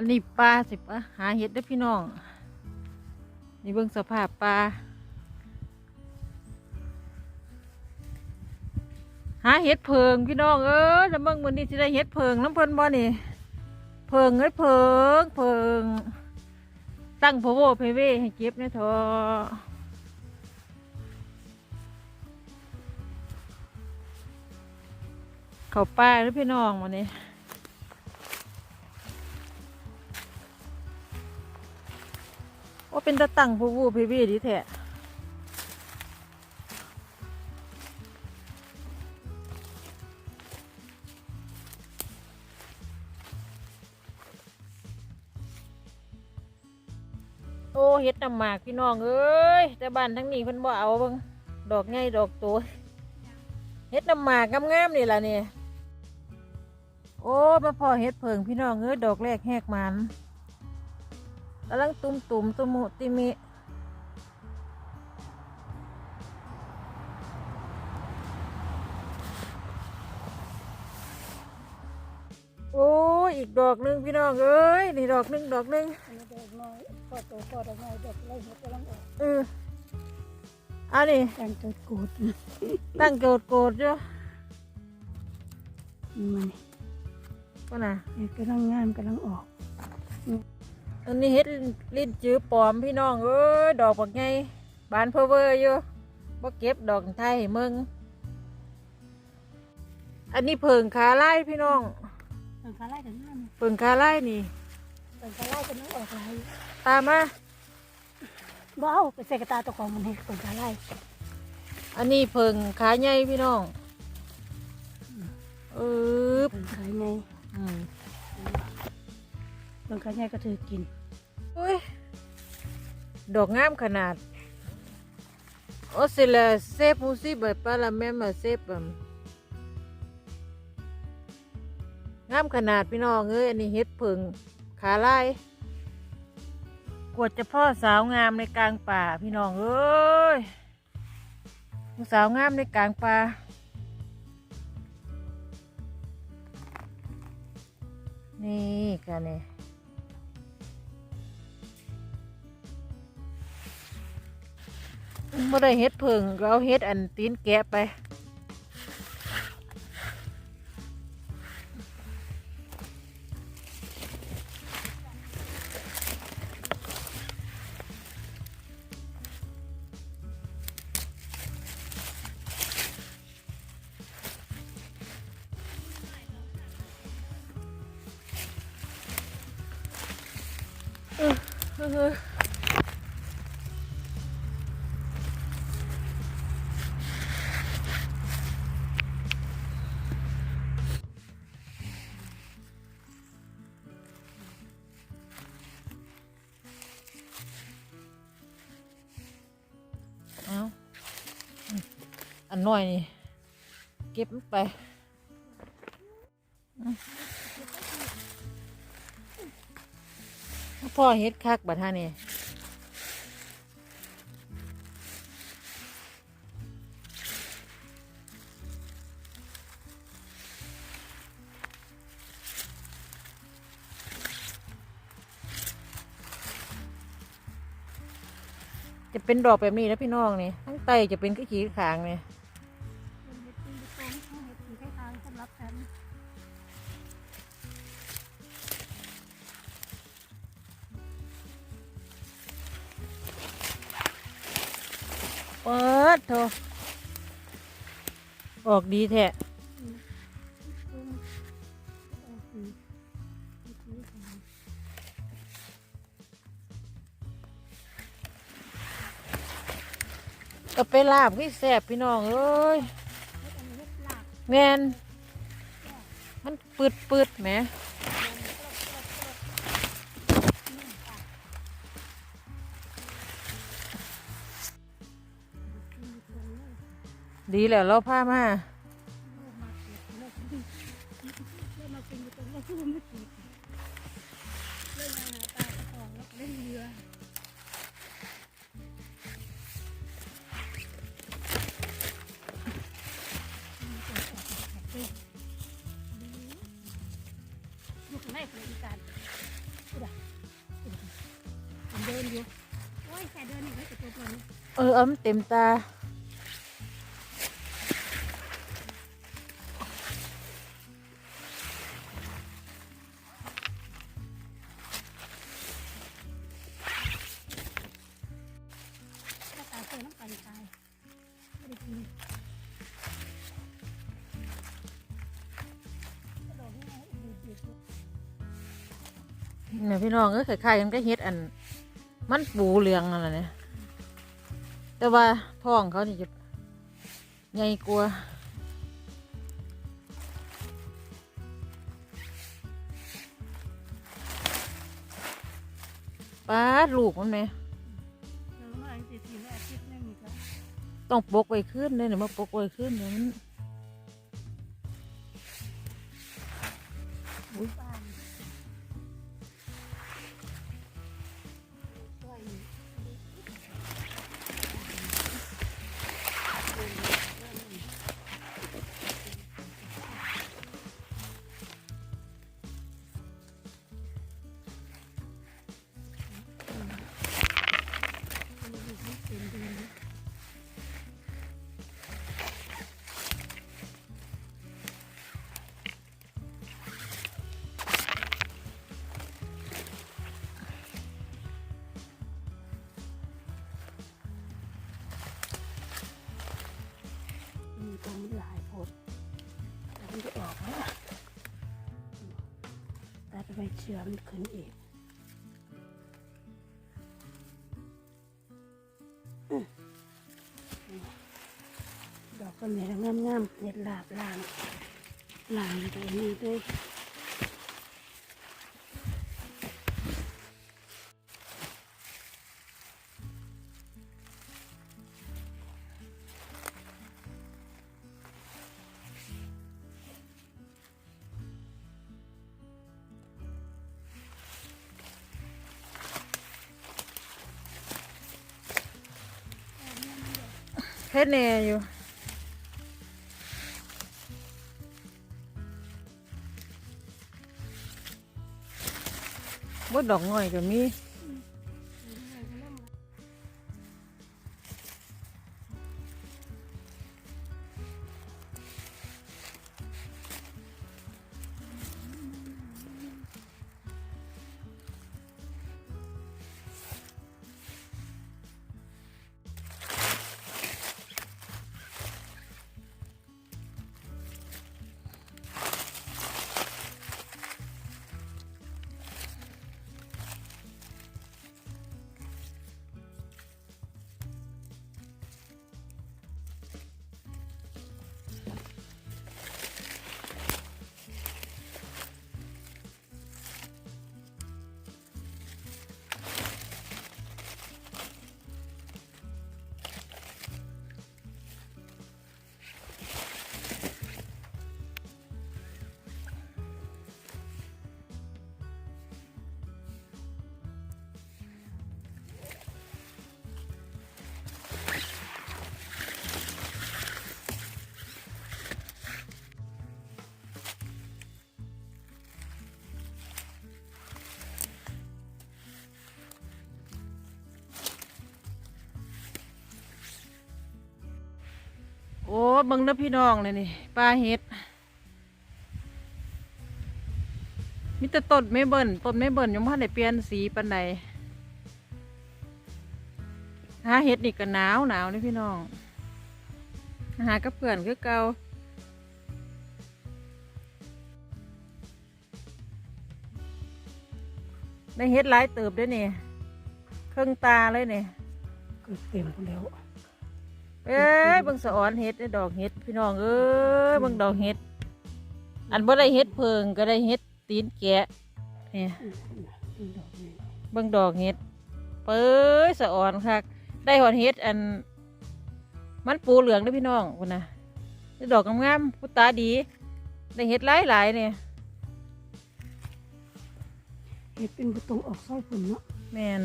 อันนี้ปลาสิปะหาเห็ดเด้พี่น้อง นี่เบิ่งสภาพปลาหาเห็ดเพิงพี่น้องเอ้ยแล้วเบิ่งวันนี้สิได้เห็ดเพิงน้ำเพิ่นบ่นี่เพิงเอ้ยเพิงเพิง ตั้งพะโวเพเวให้เก็บเนี่ยเถอะเขาป้าหรือพี่น้องวันนี้ ว่าเป็นตะตั้งพะโวเพเวดีแท้โอ้เฮ็ดน้ำหมากพี่น้องเอ้ยแต่บ้านทั้งนี้เพิ่นบ่เอาเบิ่งดอกไงดอกโตเฮ็ดน้ำหมากงามๆนี่ล่ะนี่โอ้มาพอเฮ็ดเพิงพี่น้องเอ้ยดอกแรกแหกมัน กำลังตุ่มตุ่มๆตุมุติมิโอ้ยอีกดอกหนึงพี่น้องเอ้ยนี่ดอกหนึงดอกหนึงอันนี้เด็กน้อยพอโตพอดอกน้อยเด็กไล่เห็ดกำลังออกเอออันนี้แต่งตัวกูดตั้งโกดโกดอยู่มันก็น่ะเห็ดกำลังงามกำลังออก อันนี้เฮ็ดลิ้นจื้อปลอมพี่น้องเอ้ยดอกบักไงบานเพอเวอร์อยู่บ่เก็บดอกไทยให้มึง อันนี้เพิงขาไล่พี่น้องต้นขาไล่กันงามเพิงขาไล่นี่ต้นขาไล่กันออกหลายตามมาว้าวไปใส่กระตาตัวของมันเห็ดต้นขาไล่อันนี้เพิงขาใหญ่พี่น้องเออต้นขาให ญ่อืมต้นขาใหญ่ก็ถือกินอุ้ยดอกงามขนาดโอ้สิละเซฟมูซี่แบบปาละแม่มาเซฟแบบงามขนาดพี่น้องเอ้ยอันนี้เฮ็ดเพิงขาลายกวดจะพ่อสาวงามในกลางป่าพี่น้องเอ้ยผู้สาวงามในกลางป่านี่กันนี่ไม่ได้เฮ็ดเพิงเราเฮ็ดอันตีนแกะไป เออ นน้อยนี่ เก็บไปพ่อเฮ็ดคักบัดท่านี่จะเป็นดอกแบบนี้นะพี่น้องนี่ทั้งไตจะเป็นขี้ขีขางเนี่เป็น รับฉันเปิดโถออกดีแท้ก็ไปลาบพี่แสบพี่น้องเอ้ยแมนมัน ปืดปืดๆแหมดีแล้วเราพามา เออเอามันเต็มตา ตาเจอน้ำไปตายไม่ได้กินกระโดดนี่ไงดีดีดีเนี่ยพี่น้องก็คล้ายๆกันก็เฮ็ดอัน มันปูเหลืองนั่นละเนี่ย แต่ว่าท้องเขานี่จะใหญ่กว่าป้าลูกมันไหมต้องปกไว้ขึ้นเลยเนี่ยมาปกไว้ขึ้นเดี๋ยมัน ตรงนี้หลายโพดแต่มันจะออกแล้วตัดไปเชื่อมันขึ้นอีกดอกก็เหนียวงามๆเน็ดลาบล่างล่างไปนี่ด้วย เฮ็ดแน่อยู่ บดดอกง่อยก็มี โอ้เบิ่งเด้อพี่น้องเลยนี่ปลาเห็ดมีแต่ต้นไม่เบิ่นต้นไม่เบิ่นยังไม่ได้เปลี่ยนสีปันใดหาเห็ดนี่ก็หนาวหนาวเลยพี่น้องหากับเพื่อนคือเกาได้เห็ดหลายเติบด้วยนี่เครื่องตาเลยนี่ก็เต็มแล้ว เอ้ยเบิ่งสะออนเห็ดได้ดอกเห็ดพี่น้องเอ้ยเบิ่งดอกเห็ด อันบ่ได้เห็ดเพิงก็ได้เห็ดตีนแกะเนี่ยอืมดอกนี้เบิ่งดอกเห็ดเป้ยสะออนคักได้หอดเห็ดอัน มันปูเหลืองเด้อพี่น้องพุ่นน่ะได้ดอกงามๆพุตาดี ได้เห็ดหลายๆเนี่ยเห็ดเป็นประตูออกซอยปุ่นเนาะแม่น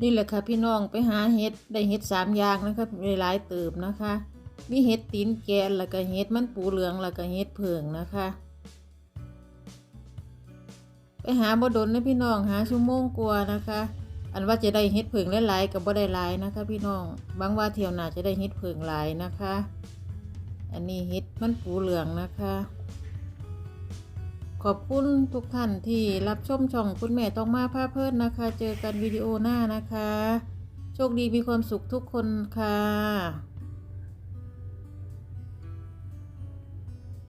นี่แหละค่ะพี่น้องไปหาเห็ดได้เห็ดสามอย่างนะครับหลายๆเติบนะคะมีเห็ดตีนแกนแล้วก็เห็ดมันปูเหลืองแล้วก็เห็ดเผิงนะคะ ไปหาบ่ดนนะพี่น้องหาชั่วโมงกว่านะคะ อันว่าจะได้เฮ็ดเผึ่งหลายๆกับบ่ได้หลายนะคะ พี่น้องบางว่าเที่ยวหน้าจะได้เฮ็ดเผึ่งหลายนะคะ อันนี้เฮ็ดมันปูเหลืองนะคะ ขอบคุณทุกท่านที่รับชมช่องคุณแม่ต้องมาพาเพิ่นนะคะ เจอกันวิดีโอหน้านะคะ โชคดีมีความสุขทุกคนค่ะ